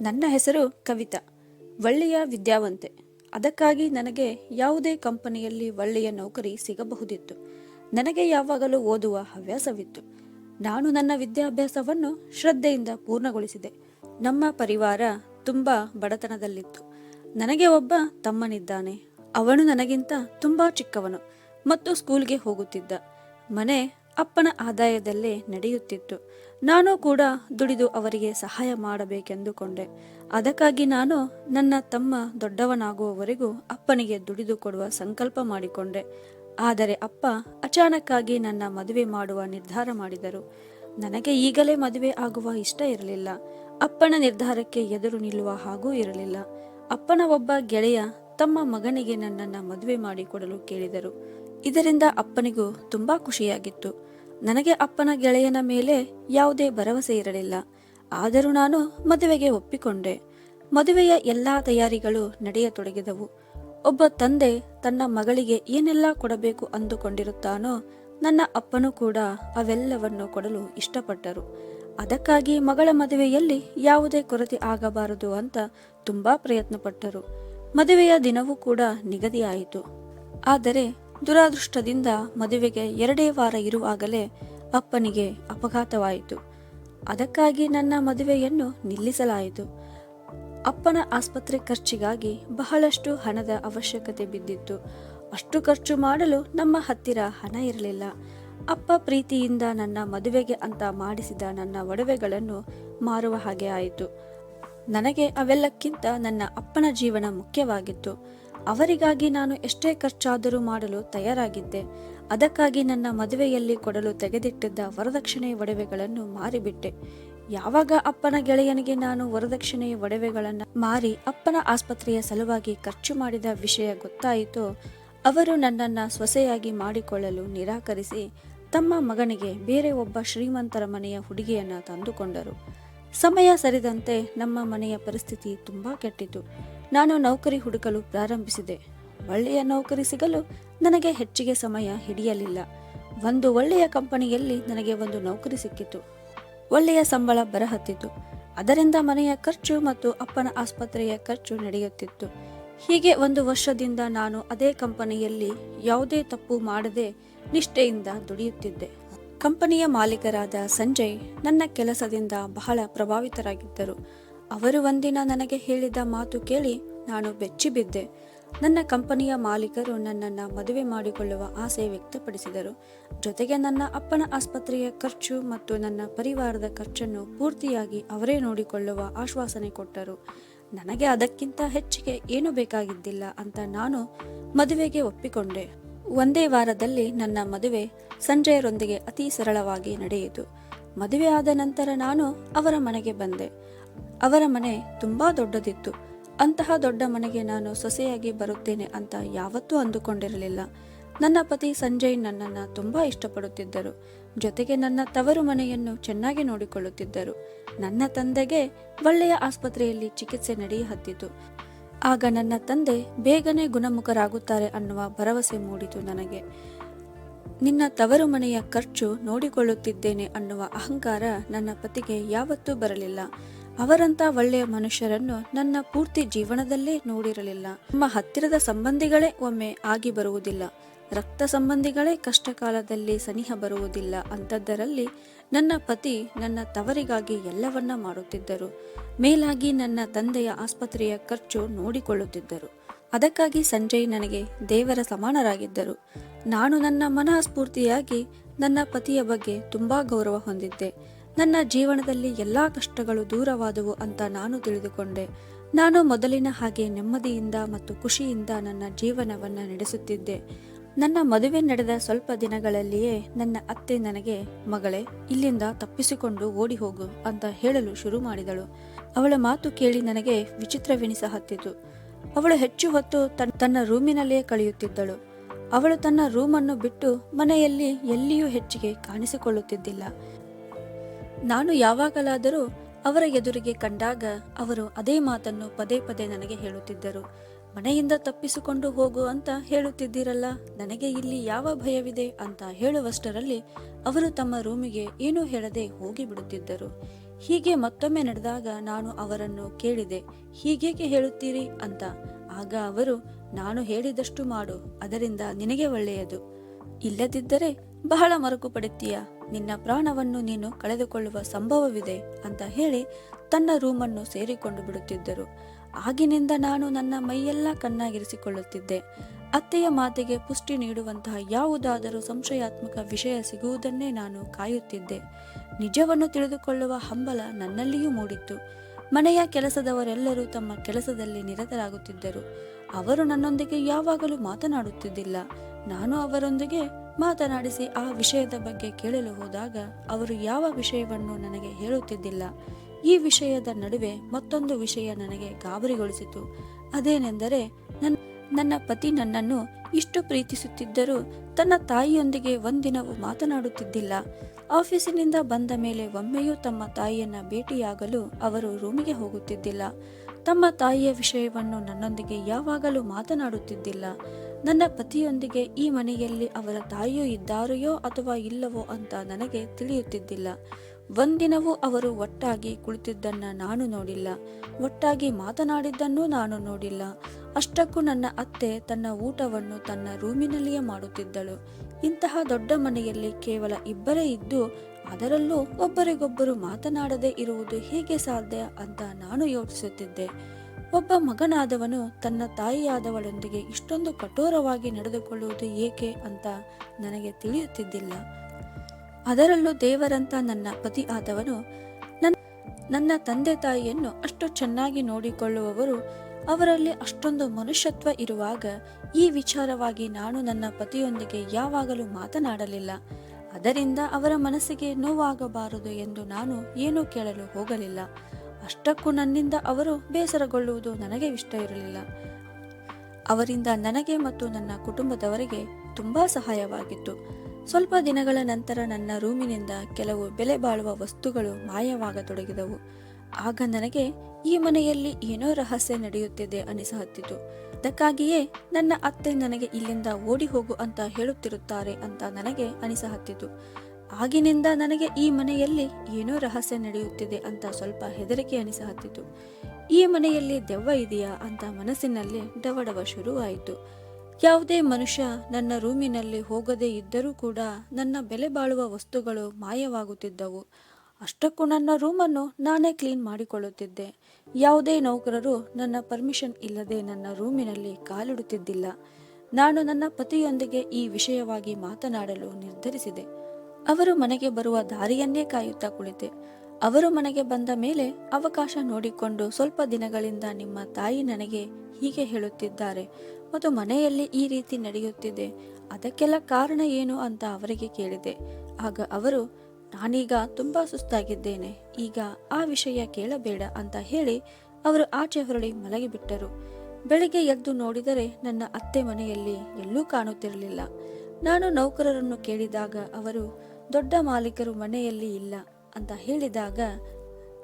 ನನ್ನ ಹೆಸರು ಕವಿತಾ. ಒಳ್ಳೆಯ ವಿದ್ಯಾವಂತೆ. ಅದಕ್ಕಾಗಿ ನನಗೆ ಯಾವುದೇ ಕಂಪನಿಯಲ್ಲಿ ಒಳ್ಳೆಯ ನೌಕರಿ ಸಿಗಬಹುದಿತ್ತು. ನನಗೆ ಯಾವಾಗಲೂ ಓದುವ ಹವ್ಯಾಸವಿತ್ತು. ನಾನು ನನ್ನ ವಿದ್ಯಾಭ್ಯಾಸವನ್ನು ಶ್ರದ್ಧೆಯಿಂದ ಪೂರ್ಣಗೊಳಿಸಿದೆ. ನಮ್ಮ ಪರಿವಾರ ತುಂಬ ಬಡತನದಲ್ಲಿತ್ತು. ನನಗೆ ಒಬ್ಬ ತಮ್ಮನಿದ್ದಾನೆ. ಅವನು ನನಗಿಂತ ತುಂಬ ಚಿಕ್ಕವನು ಮತ್ತು ಸ್ಕೂಲ್ಗೆ ಹೋಗುತ್ತಿದ್ದ. ಮನೆ ಅಪ್ಪನ ಆದಾಯದಲ್ಲೇ ನಡೆಯುತ್ತಿತ್ತು. ನಾನು ಕೂಡ ದುಡಿದು ಅವರಿಗೆ ಸಹಾಯ ಮಾಡಬೇಕೆಂದುಕೊಂಡೆ. ಅದಕ್ಕಾಗಿ ನಾನು ನನ್ನ ತಮ್ಮ ದೊಡ್ಡವನಾಗುವವರೆಗೂ ಅಪ್ಪನಿಗೆ ದುಡಿದು ಕೊಡುವ ಸಂಕಲ್ಪ ಮಾಡಿಕೊಂಡೆ. ಆದರೆ ಅಪ್ಪ ಅಚಾನಕ್ಕಾಗಿ ನನ್ನ ಮದುವೆ ಮಾಡುವ ನಿರ್ಧಾರ ಮಾಡಿದರು. ನನಗೆ ಈಗಲೇ ಮದುವೆ ಆಗುವ ಇಷ್ಟ ಇರಲಿಲ್ಲ. ಅಪ್ಪನ ನಿರ್ಧಾರಕ್ಕೆ ಎದುರು ನಿಲ್ಲುವ ಹಾಗೂ ಇರಲಿಲ್ಲ. ಅಪ್ಪನ ಒಬ್ಬ ಗೆಳೆಯ ತಮ್ಮ ಮಗನಿಗೆ ನನ್ನನ್ನು ಮದುವೆ ಮಾಡಿಕೊಡಲು ಕೇಳಿದರು. ಇದರಿಂದ ಅಪ್ಪನಿಗೂ ತುಂಬಾ ಖುಷಿಯಾಗಿತ್ತು. ನನಗೆ ಅಪ್ಪನ ಗೆಳೆಯನ ಮೇಲೆ ಯಾವುದೇ ಭರವಸೆ ಇರಲಿಲ್ಲ. ಆದರೂ ನಾನು ಮದುವೆಗೆ ಒಪ್ಪಿಕೊಂಡೆ. ಮದುವೆಯ ಎಲ್ಲಾ ತಯಾರಿಗಳು ನಡೆಯತೊಡಗಿದವು. ಒಬ್ಬ ತಂದೆ ತನ್ನ ಮಗಳಿಗೆ ಏನೆಲ್ಲ ಕೊಡಬೇಕು ಅಂದುಕೊಂಡಿರುತ್ತಾನೋ ನನ್ನ ಅಪ್ಪನೂ ಕೂಡ ಅವೆಲ್ಲವನ್ನು ಕೊಡಲು ಇಷ್ಟಪಟ್ಟರು. ಅದಕ್ಕಾಗಿ ಮಗಳ ಮದುವೆಯಲ್ಲಿ ಯಾವುದೇ ಕೊರತೆ ಆಗಬಾರದು ಅಂತ ತುಂಬಾ ಪ್ರಯತ್ನಪಟ್ಟರು. ಮದುವೆಯ ದಿನವೂ ಕೂಡ ನಿಗದಿಯಾಯಿತು. ಆದರೆ ದುರಾದೃಷ್ಟದಿಂದ ಮದುವೆಗೆ ಎರಡೇ ವಾರ ಇರುವಾಗಲೇ ಅಪ್ಪನಿಗೆ ಅಪಘಾತವಾಯಿತು. ಅದಕ್ಕಾಗಿ ನನ್ನ ಮದುವೆಯನ್ನು ನಿಲ್ಲಿಸಲಾಯಿತು. ಅಪ್ಪನ ಆಸ್ಪತ್ರೆ ಖರ್ಚಿಗಾಗಿ ಬಹಳಷ್ಟು ಹಣದ ಅವಶ್ಯಕತೆ ಬಿದ್ದಿತ್ತು. ಅಷ್ಟು ಖರ್ಚು ಮಾಡಲು ನಮ್ಮ ಹತ್ತಿರ ಹಣ ಇರಲಿಲ್ಲ. ಅಪ್ಪ ಪ್ರೀತಿಯಿಂದ ನನ್ನ ಮದುವೆಗೆ ಅಂತ ಮಾಡಿಸಿದ ನನ್ನ ಒಡವೆಗಳನ್ನು ಮಾರುವ ಹಾಗೆ ಆಯಿತು. ನನಗೆ ಅವೆಲ್ಲಕ್ಕಿಂತ ನನ್ನ ಅಪ್ಪನ ಜೀವನ ಮುಖ್ಯವಾಗಿತ್ತು. ಅವರಿಗಾಗಿ ನಾನು ಎಷ್ಟೇ ಖರ್ಚಾದರೂ ಮಾಡಲು ತಯಾರಾಗಿದ್ದೆ. ಅದಕ್ಕಾಗಿ ನನ್ನ ಮದುವೆಯಲ್ಲಿ ಕೊಡಲು ತೆಗೆದಿಟ್ಟಿದ್ದ ವರದಕ್ಷಿಣೆ ಒಡವೆಗಳನ್ನು ಮಾರಿಬಿಟ್ಟೆ. ಯಾವಾಗ ಅಪ್ಪನ ಗೆಳೆಯನಿಗೆ ನಾನು ವರದಕ್ಷಿಣೆಯ ಒಡವೆಗಳನ್ನು ಮಾರಿ ಅಪ್ಪನ ಆಸ್ಪತ್ರೆಯ ಸಲುವಾಗಿ ಖರ್ಚು ಮಾಡಿದ ವಿಷಯ ಗೊತ್ತಾಯಿತೋ, ಅವರು ನನ್ನನ್ನು ಸೊಸೆಯಾಗಿ ಮಾಡಿಕೊಳ್ಳಲು ನಿರಾಕರಿಸಿ ತಮ್ಮ ಮಗನಿಗೆ ಬೇರೆ ಒಬ್ಬ ಶ್ರೀಮಂತರ ಮನೆಯ ಹುಡುಗಿಯನ್ನು ತಂದುಕೊಂಡರು. ಸಮಯ ಸರಿದಂತೆ ನಮ್ಮ ಮನೆಯ ಪರಿಸ್ಥಿತಿ ತುಂಬಾ ಕೆಟ್ಟಿತು ನಾನು ನೌಕರಿ ಹುಡುಕಲು ಪ್ರಾರಂಭಿಸಿದೆ. ಒಳ್ಳೆಯ ನೌಕರಿ ಸಿಗಲು ನನಗೆ ಹೆಚ್ಚಿಗೆ ಸಮಯ ಹಿಡಿಯಲಿಲ್ಲ. ಒಂದು ಒಳ್ಳೆಯ ಕಂಪನಿಯಲ್ಲಿ ನನಗೆ ಒಂದು ನೌಕರಿ ಸಿಕ್ಕಿತು. ಒಳ್ಳೆಯ ಸಂಬಳ ಬರಹತ್ತಿತು ಅದರಿಂದ ಮನೆಯ ಖರ್ಚು ಮತ್ತು ಅಪ್ಪನ ಆಸ್ಪತ್ರೆಯ ಖರ್ಚು ನಡೆಯುತ್ತಿತ್ತು. ಹೀಗೆ ಒಂದು ವರ್ಷದಿಂದ ನಾನು ಅದೇ ಕಂಪನಿಯಲ್ಲಿ ಯಾವುದೇ ತಪ್ಪು ಮಾಡದೆ ನಿಷ್ಠೆಯಿಂದ ದುಡಿಯುತ್ತಿದ್ದೆ. ಕಂಪನಿಯ ಮಾಲೀಕರಾದ ಸಂಜಯ್ ನನ್ನ ಕೆಲಸದಿಂದ ಬಹಳ ಪ್ರಭಾವಿತರಾಗಿದ್ದರು. ಅವರು ಒಂದಿನ ನನಗೆ ಹೇಳಿದ ಮಾತು ಕೇಳಿ ನಾನು ಬೆಚ್ಚಿಬಿದ್ದೆ ನನ್ನ ಕಂಪನಿಯ ಮಾಲೀಕರು ನನ್ನನ್ನು ಮದುವೆ ಮಾಡಿಕೊಳ್ಳುವ ಆಸೆ ವ್ಯಕ್ತಪಡಿಸಿದರು. ಜೊತೆಗೆ ನನ್ನ ಅಪ್ಪನ ಆಸ್ಪತ್ರೆಯ ಖರ್ಚು ಮತ್ತು ನನ್ನ ಪರಿವಾರದ ಖರ್ಚನ್ನು ಪೂರ್ತಿಯಾಗಿ ಅವರೇ ನೋಡಿಕೊಳ್ಳುವ ಆಶ್ವಾಸನೆ ಕೊಟ್ಟರು. ನನಗೆ ಅದಕ್ಕಿಂತ ಹೆಚ್ಚಿಗೆ ಏನು ಬೇಕಾಗಿದ್ದಿಲ್ಲ ಅಂತ ನಾನು ಮದುವೆಗೆ ಒಪ್ಪಿಕೊಂಡೆ. ಒಂದೇ ವಾರದಲ್ಲಿ ನನ್ನ ಮದುವೆ ಸಂಜಯರೊಂದಿಗೆ ಅತಿ ಸರಳವಾಗಿ ನಡೆಯಿತು. ಮದುವೆ ಆದ ನಂತರ ನಾನು ಅವರ ಮನೆಗೆ ಬಂದೆ. ಅವರ ಮನೆ ತುಂಬಾ ದೊಡ್ಡದಿತ್ತು. ಅಂತಹ ದೊಡ್ಡ ಮನೆಗೆ ನಾನು ಸೊಸೆಯಾಗಿ ಬರುತ್ತೇನೆ ಅಂತ ಯಾವತ್ತೂ ಅಂದುಕೊಂಡಿರಲಿಲ್ಲ. ನನ್ನ ಪತಿ ಸಂಜಯ್ ನನ್ನನ್ನು ತುಂಬಾ ಇಷ್ಟಪಡುತ್ತಿದ್ದರು. ಜೊತೆಗೆ ನನ್ನ ತವರು ಮನೆಯನ್ನು ಚೆನ್ನಾಗಿ ನೋಡಿಕೊಳ್ಳುತ್ತಿದ್ದರು. ನನ್ನ ತಂದೆಗೆ ಒಳ್ಳೆಯ ಆಸ್ಪತ್ರೆಯಲ್ಲಿ ಚಿಕಿತ್ಸೆ ನಡೆಯ ಹತ್ತಿತು ಆಗ ನನ್ನ ತಂದೆ ಬೇಗನೆ ಗುಣಮುಖರಾಗುತ್ತಾರೆ ಅನ್ನುವ ಭರವಸೆ ಮೂಡಿತು ನನಗೆ. ನಿನ್ನ ತವರು ಮನೆಯ ಖರ್ಚು ನೋಡಿಕೊಳ್ಳುತ್ತಿದ್ದೇನೆ ಅನ್ನುವ ಅಹಂಕಾರ ನನ್ನ ಪತಿಗೆ ಯಾವತ್ತೂ ಬರಲಿಲ್ಲ. ಅವರಂತ ಒಳ್ಳೆಯ ಮನುಷ್ಯರನ್ನು ನನ್ನ ಪೂರ್ತಿ ಜೀವನದಲ್ಲೇ ನೋಡಿರಲಿಲ್ಲ. ನಮ್ಮ ಹತ್ತಿರದ ಸಂಬಂಧಿಗಳೇ ಒಮ್ಮೆ ಆಗಿ ಬರುವುದಿಲ್ಲ. ರಕ್ತ ಸಂಬಂಧಿಗಳೇ ಕಷ್ಟಕಾಲದಲ್ಲಿ ಸನಿಹ ಬರುವುದಿಲ್ಲ. ಅಂಥದ್ದರಲ್ಲಿ ನನ್ನ ಪತಿ ನನ್ನ ತವರಿಗಾಗಿ ಎಲ್ಲವನ್ನ ಮಾಡುತ್ತಿದ್ದರು. ಮೇಲಾಗಿ ನನ್ನ ತಂದೆಯ ಆಸ್ಪತ್ರೆಯ ಖರ್ಚು ನೋಡಿಕೊಳ್ಳುತ್ತಿದ್ದರು. ಅದಕ್ಕಾಗಿ ಸಂಜಯ್ ನನಗೆ ದೇವರ ಸಮಾನರಾಗಿದ್ದರು. ನಾನು ನನ್ನ ಮನಸ್ಫೂರ್ತಿಯಾಗಿ ನನ್ನ ಪತಿಯ ಬಗ್ಗೆ ತುಂಬಾ ಗೌರವ ಹೊಂದಿದ್ದೆ. ನನ್ನ ಜೀವನದಲ್ಲಿ ಎಲ್ಲಾ ಕಷ್ಟಗಳು ದೂರವಾದವು ಅಂತ ನಾನು ತಿಳಿದುಕೊಂಡೆ. ನಾನು ಮೊದಲಿನ ಹಾಗೆ ನೆಮ್ಮದಿಯಿಂದ ಮತ್ತು ಖುಷಿಯಿಂದ ನನ್ನ ಜೀವನವನ್ನ ನಡೆಸುತ್ತಿದ್ದೆ. ನನ್ನ ಮದುವೆ ನಡೆದ ಸ್ವಲ್ಪ ದಿನಗಳಲ್ಲಿಯೇ ನನ್ನ ಅತ್ತೆ ನನಗೆ, ಮಗಳೇ, ಇಲ್ಲಿಂದ ತಪ್ಪಿಸಿಕೊಂಡು ಓಡಿ ಹೋಗು ಅಂತ ಹೇಳಲು ಶುರು ಮಾಡಿದಳು. ಅವಳ ಮಾತು ಕೇಳಿ ನನಗೆ ವಿಚಿತ್ರವೆನಿಸ ಹತ್ತಿತು ಅವಳು ಹೆಚ್ಚು ಹೊತ್ತು ತನ್- ತನ್ನ ರೂಮಿನಲ್ಲಿಯೇ ಕಳೆಯುತ್ತಿದ್ದಳು. ಅವಳು ತನ್ನ ರೂಮನ್ನು ಬಿಟ್ಟು ಮನೆಯಲ್ಲಿ ಎಲ್ಲಿಯೂ ಹೆಚ್ಚಿಗೆ ಕಾಣಿಸಿಕೊಳ್ಳುತ್ತಿದ್ದಿಲ್ಲ. ನಾನು ಯಾವಾಗಲಾದರೂ ಅವರ ಎದುರಿಗೆ ಕಂಡಾಗ ಅವರು ಅದೇ ಮಾತನ್ನು ಪದೇ ಪದೇ ನನಗೆ ಹೇಳುತ್ತಿದ್ದರು. ಮನೆಯಿಂದ ತಪ್ಪಿಸಿಕೊಂಡು ಹೋಗು ಅಂತ ಹೇಳುತ್ತಿದ್ದೀರಲ್ಲ, ನನಗೆ ಇಲ್ಲಿ ಯಾವ ಭಯವಿದೆ ಅಂತ ಹೇಳುವಷ್ಟರಲ್ಲಿ ಅವರು ತಮ್ಮ ರೂಮಿಗೆ ಏನೂ ಹೇಳದೆ ಹೋಗಿ ಬಿಡುತ್ತಿದ್ದರು ಹೀಗೆ ಮತ್ತೊಮ್ಮೆ ನಡೆದಾಗ ನಾನು ಅವರನ್ನು ಕೇಳಿದೆ, ಹೀಗೇಕೆ ಹೇಳುತ್ತೀರಿ ಅಂತ. ಆಗ ಅವರು, ನಾನು ಹೇಳಿದಷ್ಟು ಮಾಡು, ಅದರಿಂದ ನಿನಗೆ ಒಳ್ಳೆಯದು. ಇಲ್ಲದಿದ್ದರೆ ಬಹಳ ಮರುಕು ಪಡುತ್ತೀಯ, ನಿನ್ನ ಪ್ರಾಣವನ್ನು ನೀನು ಕಳೆದುಕೊಳ್ಳುವ ಸಂಭವವಿದೆ ಅಂತ ಹೇಳಿ ತನ್ನ ರೂಮನ್ನು ಸೇರಿಕೊಂಡು ಬಿಡುತ್ತಿದ್ದರು. ಆಗಿನಿಂದ ನಾನು ನನ್ನ ಮೈಯೆಲ್ಲ ಕಣ್ಣಾಗಿರಿಸಿಕೊಳ್ಳುತ್ತಿದ್ದೆ. ಅತ್ತೆಯ ಮಾತಿಗೆ ಪುಷ್ಟಿ ನೀಡುವಂತಹ ಯಾವುದಾದರೂ ಸಂಶಯಾತ್ಮಕ ವಿಷಯ ಸಿಗುವುದನ್ನೇ ನಾನು ಕಾಯುತ್ತಿದ್ದೆ. ನಿಜವನ್ನು ತಿಳಿದುಕೊಳ್ಳುವ ಹಂಬಲ ನನ್ನಲ್ಲಿಯೂ ಮೂಡಿತ್ತು. ಮನೆಯ ಕೆಲಸದವರೆಲ್ಲರೂ ತಮ್ಮ ಕೆಲಸದಲ್ಲಿ ನಿರತರಾಗುತ್ತಿದ್ದರು. ಅವರು ನನ್ನೊಂದಿಗೆ ಯಾವಾಗಲೂ ಮಾತನಾಡುತ್ತಿದ್ದಿಲ್ಲ. ನಾನು ಅವರೊಂದಿಗೆ ಮಾತನಾಡಿಸಿ ಆ ವಿಷಯದ ಬಗ್ಗೆ ಕೇಳಲು ಹೋದಾಗ ಅವರು ಯಾವ ವಿಷಯವನ್ನು ನನಗೆ ಹೇಳುತ್ತಿದ್ದಿಲ್ಲ. ಈ ವಿಷಯದ ನಡುವೆ ಮತ್ತೊಂದು ವಿಷಯ ನನಗೆ ಗಾಬರಿಗೊಳಿಸಿತು. ಅದೇನೆಂದರೆ ನನ್ನ ನನ್ನ ಪತಿ ನನ್ನನ್ನು ಇಷ್ಟು ಪ್ರೀತಿಸುತ್ತಿದ್ದರೂ ತನ್ನ ತಾಯಿಯೊಂದಿಗೆ ಒಂದಿನವೂ ಮಾತನಾಡುತ್ತಿದ್ದಿಲ್ಲ. ಆಫೀಸಿನಿಂದ ಬಂದ ಮೇಲೆ ಒಮ್ಮೆಯೂ ತಮ್ಮ ತಾಯಿಯನ್ನ ಭೇಟಿಯಾಗಲು ಅವರು ರೂಮಿಗೆ ಹೋಗುತ್ತಿದ್ದಿಲ್ಲ. ತಮ್ಮ ತಾಯಿಯ ವಿಷಯವನ್ನು ನನ್ನೊಂದಿಗೆ ಯಾವಾಗಲೂ ಮಾತನಾಡುತ್ತಿದ್ದಿಲ್ಲ. ನನ್ನ ಪತಿಯೊಂದಿಗೆ ಈ ಮನೆಯಲ್ಲಿ ಅವರ ತಾಯಿಯೂ ಇದ್ದಾರೆಯೋ ಅಥವಾ ಇಲ್ಲವೋ ಅಂತ ನನಗೆ ತಿಳಿಯುತ್ತಿದ್ದಿಲ್ಲ. ಒಂದಿನವೂ ಅವರು ಒಟ್ಟಾಗಿ ಕುಳಿತಿದ್ದನ್ನ ನಾನು ನೋಡಿಲ್ಲ. ಒಟ್ಟಾಗಿ ಮಾತನಾಡಿದ್ದನ್ನೂ ನಾನು ನೋಡಿಲ್ಲ. ಅಷ್ಟಕ್ಕೂ ನನ್ನ ಅತ್ತೆ ತನ್ನ ಊಟವನ್ನು ತನ್ನ ರೂಮಿನಲ್ಲಿಯೇ ಮಾಡುತ್ತಿದ್ದಳು. ಇಂತಹ ದೊಡ್ಡ ಮನೆಯಲ್ಲಿ ಕೇವಲ ಇಬ್ಬರೇ ಇದ್ದು, ಅದರಲ್ಲೂ ಒಬ್ಬರಿಗೊಬ್ಬರು ಮಾತನಾಡದೇ ಇರುವುದು ಹೇಗೆ ಸಾಧ್ಯ ಅಂತ ನಾನು ಯೋಚಿಸುತ್ತಿದ್ದೆ. ಒಬ್ಬ ಮಗನಾದವನು ತನ್ನ ತಾಯಿಯಾದವಳೊಂದಿಗೆ ಇಷ್ಟೊಂದು ಕಠೋರವಾಗಿ ನಡೆದುಕೊಳ್ಳುವುದು ಏಕೆ ಅಂತ ನನಗೆ ತಿಳಿಯುತ್ತಿದ್ದಿಲ್ಲ. ಅದರಲ್ಲೂ ದೇವರಂತ ನನ್ನ ಪತಿ ಆದವನು ನನ್ನ ತಂದೆ ತಾಯಿಯನ್ನು ಅಷ್ಟು ಚೆನ್ನಾಗಿ ನೋಡಿಕೊಳ್ಳುವವರು ಅವರಲ್ಲಿ ಅಷ್ಟೊಂದು ಮನುಷ್ಯತ್ವ ಇರುವಾಗ ಈ ವಿಚಾರವಾಗಿ ನಾನು ನನ್ನ ಪತಿಯೊಂದಿಗೆ ಯಾವಾಗಲೂ ಮಾತನಾಡಲಿಲ್ಲ. ಅದರಿಂದ ಅವರ ಮನಸ್ಸಿಗೆ ನೋವಾಗಬಾರದು ಎಂದು ನಾನು ಏನೂ ಕೇಳಲು ಹೋಗಲಿಲ್ಲ. ಅಷ್ಟಕ್ಕೂ ನನ್ನಿಂದ ಅವರು ಬೇಸರಗೊಳ್ಳುವುದು ನನಗೆ ಇಷ್ಟ ಇರಲಿಲ್ಲ. ಅವರಿಂದ ನನಗೆ ಮತ್ತು ನನ್ನ ಕುಟುಂಬದವರಿಗೆ ತುಂಬಾ ಸಹಾಯವಾಗಿತ್ತು. ಸ್ವಲ್ಪ ದಿನಗಳ ನಂತರ ನನ್ನ ರೂಮಿನಿಂದ ಕೆಲವು ಬೆಲೆ ಬಾಳುವ ವಸ್ತುಗಳು ಮಾಯವಾಗತೊಡಗಿದವು. ಆಗ ನನಗೆ ಈ ಮನೆಯಲ್ಲಿ ಏನೋ ರಹಸ್ಯ ನಡೆಯುತ್ತಿದೆ ಅನಿಸಹತ್ತಿತು. ಅದಕ್ಕಾಗಿಯೇ ನನ್ನ ಅತ್ತೆ ನನಗೆ ಇಲ್ಲಿಂದ ಓಡಿ ಹೋಗು ಅಂತ ಹೇಳುತ್ತಿರುತ್ತಾರೆ ಅಂತ ನನಗೆ ಅನಿಸಹತ್ತಿತು. ಆಗಿನಿಂದ ನನಗೆ ಈ ಮನೆಯಲ್ಲಿ ಏನೋ ರಹಸ್ಯ ನಡೆಯುತ್ತಿದೆ ಅಂತ ಸ್ವಲ್ಪ ಹೆದರಿಕೆ ಅನಿಸಹತ್ತಿತು. ಈ ಮನೆಯಲ್ಲಿ ದೆವ್ವ ಇದೆಯಾ ಅಂತ ಮನಸ್ಸಿನಲ್ಲಿ ಡವಡವ ಶುರುವಾಯಿತು. ಯಾವುದೇ ಮನುಷ್ಯ ನನ್ನ ರೂಮಿನಲ್ಲಿ ಹೋಗದೇ ಇದ್ದರೂ ಕೂಡ ನನ್ನ ಬೆಲೆ ಬಾಳುವ ವಸ್ತುಗಳು ಮಾಯವಾಗುತ್ತಿದ್ದವು. ಅಷ್ಟಕ್ಕೂ ನನ್ನ ರೂಮನ್ನು ನಾನೇ ಕ್ಲೀನ್ ಮಾಡಿಕೊಳ್ಳುತ್ತಿದ್ದೆ. ಯಾವುದೇ ನೌಕರರು ನನ್ನ ಪರ್ಮಿಷನ್ ಇಲ್ಲದೆ ನನ್ನ ರೂಮಿನಲ್ಲಿ ಕಾಲಿಡುತ್ತಿದ್ದಿಲ್ಲ. ನಾನು ನನ್ನ ಪತಿಯೊಂದಿಗೆ ಈ ವಿಷಯವಾಗಿ ಮಾತನಾಡಲು ನಿರ್ಧರಿಸಿದೆ. ಅವರು ಮನೆಗೆ ಬರುವ ದಾರಿಯನ್ನೇ ಕಾಯುತ್ತಾ ಕುಳಿತೆ. ಅವರು ಮನೆಗೆ ಬಂದ ಮೇಲೆ ಅವಕಾಶ ನೋಡಿಕೊಂಡು ಸ್ವಲ್ಪ ದಿನಗಳಿಂದ ನಿಮ್ಮ ತಾಯಿ ನನಗೆ ಹೀಗೆ ಹೇಳುತ್ತಿದ್ದಾರೆ. ಮತ್ತು ಮನೆಯಲ್ಲಿ ಈ ರೀತಿ ನಡೆಯುತ್ತಿದೆ. ಅದಕ್ಕೆಲ್ಲ ಕಾರಣ ಏನು? ಅಂತ ಅವರಿಗೆ ಕೇಳಿದೆ. ಆಗ ಅವರು ನಾನೀಗ ತುಂಬಾ ಸುಸ್ತಾಗಿದ್ದೇನೆ. ಈಗ ಆ ವಿಷಯ ಕೇಳಬೇಡ ಅಂತ ಹೇಳಿ ಅವರು ಆಚೆ ಹೊರಳಿ ಮಲಗಿಬಿಟ್ಟರು ಬೆಳಿಗ್ಗೆ ಎದ್ದು ನೋಡಿದರೆ ನನ್ನ ಅತ್ತೆ ಮನೆಯಲ್ಲಿ ಎಲ್ಲೂ ಕಾಣುತ್ತಿರಲಿಲ್ಲ. ನಾನು ನೌಕರರನ್ನು ಕೇಳಿದಾಗ ಅವರು, ದೊಡ್ಡ ಮಾಲೀಕರು ಮನೆಯಲ್ಲಿ ಇಲ್ಲ ಅಂತ ಹೇಳಿದಾಗ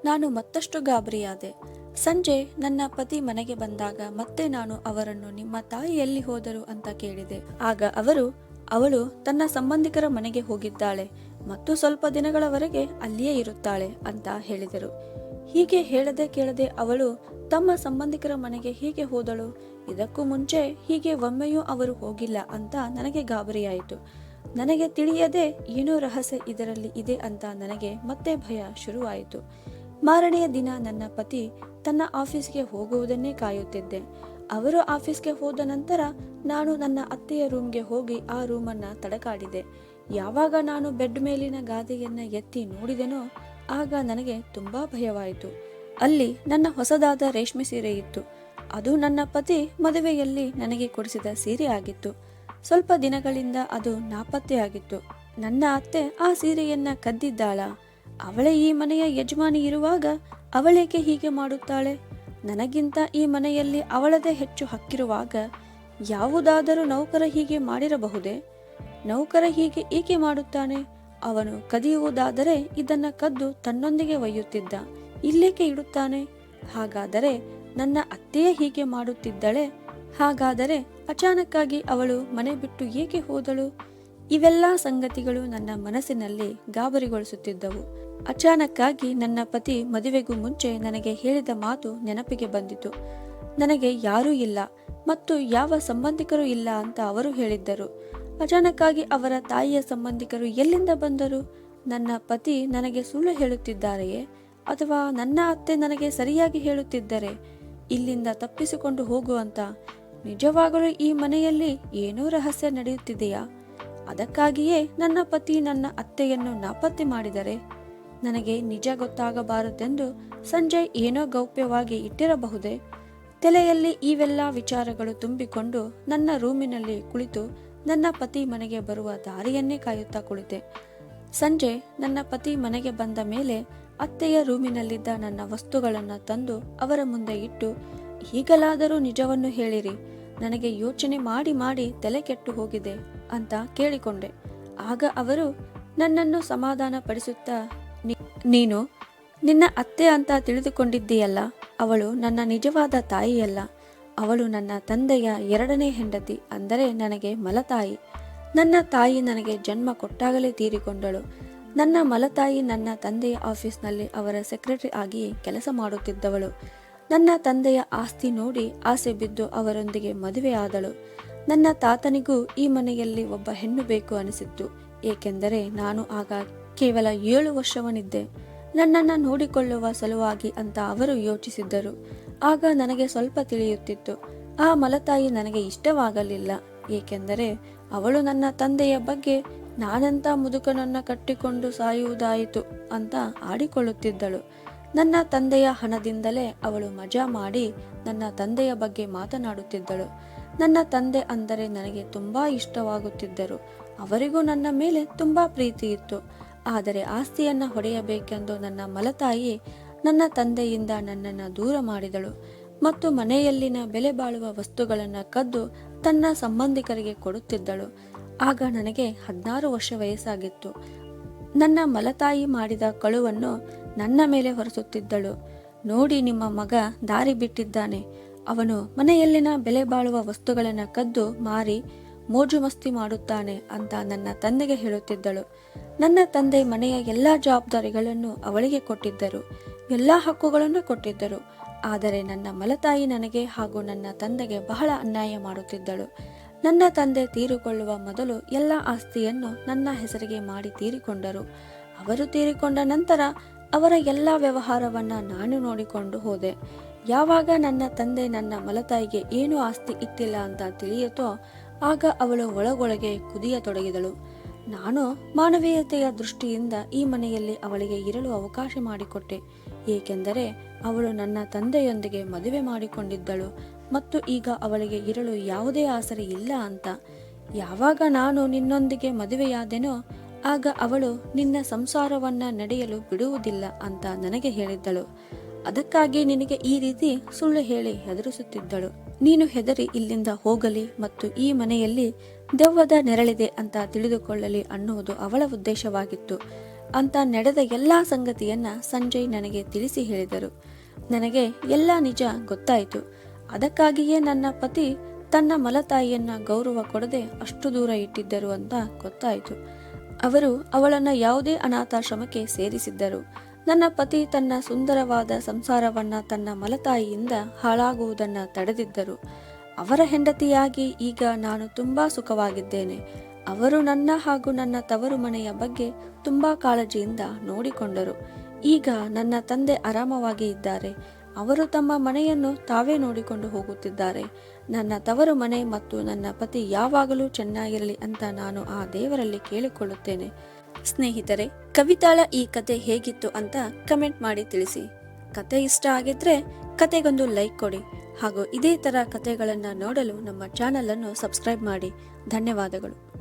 ನಾನು ಮತ್ತಷ್ಟು ಗಾಬರಿಯಾದೆ. ಸಂಜೆ ನನ್ನ ಪತಿ ಮನೆಗೆ ಬಂದಾಗ ಮತ್ತೆ ನಾನು ಅವರನ್ನು ನಿಮ್ಮ ತಾಯಿ ಎಲ್ಲಿ ಹೋದರು ಅಂತ ಕೇಳಿದೆ. ಆಗ ಅವರು, ಅವಳು ತನ್ನ ಸಂಬಂಧಿಕರ ಮನೆಗೆ ಹೋಗಿದ್ದಾಳೆ. ಮತ್ತು ಸ್ವಲ್ಪ ದಿನಗಳವರೆಗೆ ಅಲ್ಲಿಯೇ ಇರುತ್ತಾಳೆ ಅಂತ ಹೇಳಿದರು. ಹೀಗೆ ಹೇಳದೆ ಕೇಳದೆ ಅವಳು ತಮ್ಮ ಸಂಬಂಧಿಕರ ಮನೆಗೆ ಹೀಗೆ ಹೋದಳು. ಇದಕ್ಕೂ ಮುಂಚೆ ಹೀಗೆ ಒಮ್ಮೆಯೂ ಅವರು ಹೋಗಿಲ್ಲ ಅಂತ ನನಗೆ ಗಾಬರಿಯಾಯಿತು. ನನಗೆ ತಿಳಿಯದೆ ಏನೋ ರಹಸ್ಯ ಇದರಲ್ಲಿ ಇದೆ ಅಂತ ನನಗೆ ಮತ್ತೆ ಭಯ ಶುರುವಾಯಿತು. ಮಾರನೆಯ ದಿನ ನನ್ನ ಪತಿ ತನ್ನ ಆಫೀಸ್ಗೆ ಹೋಗುವುದನ್ನೇ ಕಾಯುತ್ತಿದ್ದೆ. ಅವರು ಆಫೀಸ್ಗೆ ಹೋದ ನಂತರ ನಾನು ನನ್ನ ಅತ್ತೆಯ ರೂಮ್ಗೆ ಹೋಗಿ ಆ ರೂಮನ್ನ ತಡಕಾಡಿದೆ. ಯಾವಾಗ ನಾನು ಬೆಡ್ ಮೇಲಿನ ಗಾದೆಯನ್ನು ಎತ್ತಿ ನೋಡಿದೆನೋ ಆಗ ನನಗೆ ತುಂಬಾ ಭಯವಾಯಿತು. ಅಲ್ಲಿ ನನ್ನ ಹೊಸದಾದ ರೇಷ್ಮೆ ಸೀರೆ ಇತ್ತು. ಅದು ನನ್ನ ಪತಿ ಮದುವೆಯಲ್ಲಿ ನನಗೆ ಕೊಡಿಸಿದ ಸೀರೆ ಆಗಿತ್ತು. ಸ್ವಲ್ಪ ದಿನಗಳಿಂದ ಅದು ನಾಪತ್ತೆಯಾಗಿತ್ತು ನನ್ನ ಅತ್ತೆ ಆ ಸೀರೆಯನ್ನ ಕದ್ದಿದ್ದಾಳ. ಅವಳೇ ಈ ಮನೆಯ ಯಜಮಾನಿ ಇರುವಾಗ ಅವಳೇಕೆ ಹೀಗೆ ಮಾಡುತ್ತಾಳೆ? ನನಗಿಂತ ಈ ಮನೆಯಲ್ಲಿ ಅವಳದೇ ಹೆಚ್ಚು ಹಕ್ಕಿರುವಾಗ ಯಾವುದಾದರೂ ನೌಕರ ಹೀಗೆ ಮಾಡಿರಬಹುದೇ? ನೌಕರ ಹೀಗೆ ಏಕೆ ಮಾಡುತ್ತಾನೆ? ಅವನು ಕದಿಯುವುದಾದರೆ ಇದನ್ನ ಕದ್ದು ತನ್ನೊಂದಿಗೆ ಒಯ್ಯುತ್ತಿದ್ದ. ಇಲ್ಲೇಕೆ ಇಡುತ್ತಾನೆ? ಹಾಗಾದರೆ ನನ್ನ ಅತ್ತೆಯೇ ಹೀಗೆ ಮಾಡುತ್ತಿದ್ದಳೆ. ಹಾಗಾದರೆ ಅಚಾನಕ್ಕಾಗಿ ಅವಳು ಮನೆ ಬಿಟ್ಟು ಏಕೆ ಹೋದಳು? ಇವೆಲ್ಲ ಸಂಗತಿಗಳು ನನ್ನ ಮನಸ್ಸಿನಲ್ಲಿ ಗಾಬರಿಗೊಳಿಸುತ್ತಿದ್ದವು. ಅಚಾನಕ್ಕಾಗಿ ನನ್ನ ಪತಿ ಮದುವೆಗೂ ಮುಂಚೆ ನನಗೆ ಹೇಳಿದ ಮಾತು ನೆನಪಿಗೆ ಬಂದಿತು. ನನಗೆ ಯಾರೂ ಇಲ್ಲ ಮತ್ತು ಯಾವ ಸಂಬಂಧಿಕರು ಇಲ್ಲ ಅಂತ ಅವರು ಹೇಳಿದ್ದರು. ಅಚಾನಕ್ಕಾಗಿ ಅವರ ತಾಯಿಯ ಸಂಬಂಧಿಕರು ಎಲ್ಲಿಂದ ಬಂದರು? ನನ್ನ ಪತಿ ನನಗೆ ಸುಳ್ಳು ಹೇಳುತ್ತಿದ್ದಾರೆಯೇ? ಅಥವಾ ನನ್ನ ಅತ್ತೆ ನನಗೆ ಸರಿಯಾಗಿ ಹೇಳುತ್ತಿದ್ದರೆ? ಇಲ್ಲಿಂದ ತಪ್ಪಿಸಿಕೊಂಡು ಹೋಗುವಂತ ನಿಜವಾಗಲೂ ಈ ಮನೆಯಲ್ಲಿ ಏನೋ ರಹಸ್ಯ ನಡೆಯುತ್ತಿದೆಯಾ? ಅದಕ್ಕಾಗಿಯೇ ನನ್ನ ಪತಿ ನನ್ನ ಅತ್ತೆಯನ್ನು ನಾಪತ್ತೆ ಮಾಡಿದರೆ? ನನಗೆ ನಿಜ ಗೊತ್ತಾಗಬಾರದೆಂದು ಸಂಜಯ್ ಏನೋ ಗೌಪ್ಯವಾಗಿ ಇಟ್ಟಿರಬಹುದೇ? ತಲೆಯಲ್ಲಿ ಇವೆಲ್ಲ ವಿಚಾರಗಳು ತುಂಬಿಕೊಂಡು ನನ್ನ ರೂಮಿನಲ್ಲಿ ಕುಳಿತು ನನ್ನ ಪತಿ ಮನೆಗೆ ಬರುವ ದಾರಿಯನ್ನೇ ಕಾಯುತ್ತಾ ಕುಳಿತೆ. ಸಂಜೆ ನನ್ನ ಪತಿ ಮನೆಗೆ ಬಂದ ಮೇಲೆ ಅತ್ತೆಯ ರೂಮಿನಲ್ಲಿದ್ದ ನನ್ನ ವಸ್ತುಗಳನ್ನು ತಂದು ಅವರ ಮುಂದೆ ಇಟ್ಟು ಈಗಲಾದರೂ ನಿಜವನ್ನು ಹೇಳಿರಿ. ನನಗೆ ಯೋಚನೆ ಮಾಡಿ ಮಾಡಿ ತಲೆ ಕೆಟ್ಟು ಹೋಗಿದೆ ಅಂತ ಕೇಳಿಕೊಂಡೆ. ಆಗ ಅವರು, ನನ್ನನ್ನು ಸಮಾಧಾನ ಪಡಿಸುತ್ತಾ ನೀನು ನಿನ್ನ ಅತ್ತೆ ಅಂತ ತಿಳಿದುಕೊಂಡಿದ್ದೀಯಲ್ಲ, ಅವಳು ನನ್ನ ನಿಜವಾದ ತಾಯಿಯಲ್ಲ. ಅವಳು ನನ್ನ ತಂದೆಯ ಎರಡನೇ ಹೆಂಡತಿ ಅಂದರೆ ನನಗೆ ಮಲತಾಯಿ. ನನ್ನ ತಾಯಿ ನನಗೆ ಜನ್ಮ ಕೊಟ್ಟಾಗಲೇ ತೀರಿಕೊಂಡಳು. ನನ್ನ ಮಲತಾಯಿ ನನ್ನ ತಂದೆಯ ಆಫೀಸ್ನಲ್ಲಿ ಅವರ ಸೆಕ್ರೆಟರಿ ಆಗಿ ಕೆಲಸ ಮಾಡುತ್ತಿದ್ದವಳು. ನನ್ನ ತಂದೆಯ ಆಸ್ತಿ ನೋಡಿ ಆಸೆ ಬಿದ್ದು ಅವರೊಂದಿಗೆ ಮದುವೆಯಾದಳು ನನ್ನ ತಾತನಿಗೂ ಈ ಮನೆಯಲ್ಲಿ ಒಬ್ಬ ಹೆಣ್ಣು ಬೇಕು ಅನಿಸಿತ್ತು. ಏಕೆಂದರೆ ನಾನು ಆಗ ಕೇವಲ ಏಳು ವರ್ಷವನಿದ್ದೆ. ನನ್ನನ್ನು ನೋಡಿಕೊಳ್ಳುವ ಸಲುವಾಗಿ ಅಂತ ಅವರು ಯೋಚಿಸಿದ್ದರು. ಆಗ ನನಗೆ ಸ್ವಲ್ಪ ತಿಳಿಯುತ್ತಿತ್ತು. ಆ ಮಲತಾಯಿ ನನಗೆ ಇಷ್ಟವಾಗಲಿಲ್ಲ. ಏಕೆಂದರೆ ಅವಳು ನನ್ನ ತಂದೆಯ ಬಗ್ಗೆ ನಾನಂತ ಮುದುಕನನ್ನ ಕಟ್ಟಿಕೊಂಡು ಸಾಯುವುದಾಯಿತು ಅಂತ ಆಡಿಕೊಳ್ಳುತ್ತಿದ್ದಳು. ನನ್ನ ತಂದೆಯ ಹಣದಿಂದಲೇ ಅವಳು ಮಜಾ ಮಾಡಿ ನನ್ನ ತಂದೆಯ ಬಗ್ಗೆ ಮಾತನಾಡುತ್ತಿದ್ದಳು. ನನ್ನ ತಂದೆ ಅಂದರೆ ನನಗೆ ತುಂಬಾ ಇಷ್ಟವಾಗುತ್ತಿದ್ದರು. ಅವರಿಗೂ ನನ್ನ ಮೇಲೆ ತುಂಬಾ ಪ್ರೀತಿ ಇತ್ತು ಆದರೆ ಆಸ್ತಿಯನ್ನ ಹೊಡೆಯಬೇಕೆಂದು ನನ್ನ ಮಲತಾಯಿ ನನ್ನ ತಂದೆಯಿಂದ ನನ್ನನ್ನು ದೂರ ಮಾಡಿದಳು ಮತ್ತು ಮನೆಯಲ್ಲಿನ ಬೆಲೆ ಬಾಳುವ ವಸ್ತುಗಳನ್ನು ಕದ್ದು ತನ್ನ ಸಂಬಂಧಿಕರಿಗೆ ಕೊಡುತ್ತಿದ್ದಳು. ಆಗ ನನಗೆ ಹದಿನಾರು ವರ್ಷ ವಯಸ್ಸಾಗಿತ್ತು. ನನ್ನ ಮಲತಾಯಿ ಮಾಡಿದ ಕಳುವನ್ನು ನನ್ನ ಮೇಲೆ ಹೊರಸುತ್ತಿದ್ದಳು. ನೋಡಿ ನಿಮ್ಮ ಮಗ ದಾರಿ ಬಿಟ್ಟಿದ್ದಾನೆ. ಅವನು ಮನೆಯಲ್ಲಿನ ಬೆಲೆ ಬಾಳುವ ವಸ್ತುಗಳನ್ನು ಕದ್ದು ಮಾರಿ ಮೋಜು ಮಸ್ತಿ ಮಾಡುತ್ತಾನೆ ಅಂತ ನನ್ನ ತಂದೆಗೆ ಹೇಳುತ್ತಿದ್ದಳು. ನನ್ನ ತಂದೆ ಮನೆಯ ಎಲ್ಲ ಜವಾಬ್ದಾರಿಗಳನ್ನು ಅವಳಿಗೆ ಕೊಟ್ಟಿದ್ದರು. ಎಲ್ಲ ಹಕ್ಕುಗಳನ್ನು ಕೊಟ್ಟಿದ್ದರು. ಆದರೆ ನನ್ನ ಮಲತಾಯಿ ನನಗೆ ಹಾಗೂ ನನ್ನ ತಂದೆಗೆ ಬಹಳ ಅನ್ಯಾಯ ಮಾಡುತ್ತಿದ್ದಳು. ನನ್ನ ತಂದೆ ತೀರಿಕೊಳ್ಳುವ ಮೊದಲು ಎಲ್ಲ ಆಸ್ತಿಯನ್ನು ನನ್ನ ಹೆಸರಿಗೆ ಮಾಡಿ ತೀರಿಕೊಂಡರು. ಅವರು ತೀರಿಕೊಂಡ ನಂತರ ಅವರ ಎಲ್ಲ ವ್ಯವಹಾರವನ್ನ ನಾನು ನೋಡಿಕೊಂಡು ಹೋದೆ. ಯಾವಾಗ ನನ್ನ ತಂದೆ ನನ್ನ ಮಲತಾಯಿಗೆ ಏನು ಆಸ್ತಿ ಇತ್ತಿಲ್ಲ ಅಂತ ತಿಳಿಯಿತೋ ಆಗ ಅವಳು ಒಳಗೊಳಗೆ ಕುದಿಯತೊಡಗಿದಳು ನಾನು ಮಾನವೀಯತೆಯ ದೃಷ್ಟಿಯಿಂದ ಈ ಮನೆಯಲ್ಲಿ ಅವಳಿಗೆ ಇರಲು ಅವಕಾಶ ಮಾಡಿಕೊಟ್ಟೆ. ಏಕೆಂದರೆ ಅವಳು ನನ್ನ ತಂದೆಯೊಂದಿಗೆ ಮದುವೆ ಮಾಡಿಕೊಂಡಿದ್ದಳು ಮತ್ತು ಈಗ ಅವಳಿಗೆ ಇರಲು ಯಾವುದೇ ಆಸರೆ ಇಲ್ಲ ಅಂತ. ಯಾವಾಗ ನಾನು ನಿನ್ನೊಂದಿಗೆ ಮದುವೆಯಾದೆನೋ ಆಗ ಅವಳು ನಿನ್ನ ಸಂಸಾರವನ್ನ ನಡೆಯಲು ಬಿಡುವುದಿಲ್ಲ ಅಂತ ನನಗೆ ಹೇಳಿದ್ದಳು. ಅದಕ್ಕಾಗಿ ನಿನಗೆ ಈ ರೀತಿ ಸುಳ್ಳು ಹೇಳಿ ಹೆದರಿಸುತ್ತಿದ್ದಳು. ನೀನು ಹೆದರಿ ಇಲ್ಲಿಂದ ಹೋಗಲಿ ಮತ್ತು ಈ ಮನೆಯಲ್ಲಿ ದೆವ್ವದ ನೆರಳಿದೆ ಅಂತ ತಿಳಿದುಕೊಳ್ಳಲಿ ಅನ್ನುವುದು ಅವಳ ಉದ್ದೇಶವಾಗಿತ್ತು. ಅಂತ ನಡೆದ ಎಲ್ಲ ಸಂಗತಿಯನ್ನ ಸಂಜಯ್ ನನಗೆ ತಿಳಿಸಿ ಹೇಳಿದರು. ನನಗೆ ಎಲ್ಲ ನಿಜ ಗೊತ್ತಾಯಿತು. ಅದಕ್ಕಾಗಿಯೇ ನನ್ನ ಪತಿ ತನ್ನ ಮಲತಾಯಿಯನ್ನ ಗೌರವ ಕೊಡದೆ ಅಷ್ಟು ದೂರ ಇಟ್ಟಿದ್ದರು ಅಂತ ಗೊತ್ತಾಯಿತು. ಅವರು ಅವಳನ್ನ ಯಾವುದೇ ಅನಾಥಾಶ್ರಮಕ್ಕೆ ಸೇರಿಸಿದ್ದರು. ನನ್ನ ಪತಿ ತನ್ನ ಸುಂದರವಾದ ಸಂಸಾರವನ್ನ ತನ್ನ ಮಲತಾಯಿಯಿಂದ ಹಾಳಾಗುವುದನ್ನ ತಡೆದಿದ್ದರು. ಅವರ ಹೆಂಡತಿಯಾಗಿ ಈಗ ನಾನು ತುಂಬಾ ಸುಖವಾಗಿದ್ದೇನೆ. ಅವರು ನನ್ನ ಹಾಗೂ ನನ್ನ ತವರು ಮನೆಯ ಬಗ್ಗೆ ತುಂಬಾ ಕಾಳಜಿಯಿಂದ ನೋಡಿಕೊಂಡರು. ಈಗ ನನ್ನ ತಂದೆ ಆರಾಮವಾಗಿ ಇದ್ದಾರೆ. ಅವರು ತಮ್ಮ ಮನೆಯನ್ನು ತಾವೇ ನೋಡಿಕೊಂಡು ಹೋಗುತ್ತಿದ್ದಾರೆ. ನನ್ನ ತವರು ಮನೆ ಮತ್ತು ನನ್ನ ಪತಿ ಯಾವಾಗಲೂ ಚೆನ್ನಾಗಿರಲಿ ಅಂತ ನಾನು ಆ ದೇವರಲ್ಲಿ ಕೇಳಿಕೊಳ್ಳುತ್ತೇನೆ. ಸ್ನೇಹಿತರೆ, ಕವಿತಾಳ ಈ ಕತೆ ಹೇಗಿತ್ತು ಅಂತ ಕಮೆಂಟ್ ಮಾಡಿ ತಿಳಿಸಿ. ಕತೆ ಇಷ್ಟ ಆಗಿದ್ರೆ ಕತೆಗೊಂದು ಲೈಕ್ ಕೊಡಿ ಹಾಗೂ ಇದೇ ತರ ಕತೆಗಳನ್ನು ನೋಡಲು ನಮ್ಮ ಚಾನಲ್ ಅನ್ನು ಸಬ್ಸ್ಕ್ರೈಬ್ ಮಾಡಿ. ಧನ್ಯವಾದಗಳು.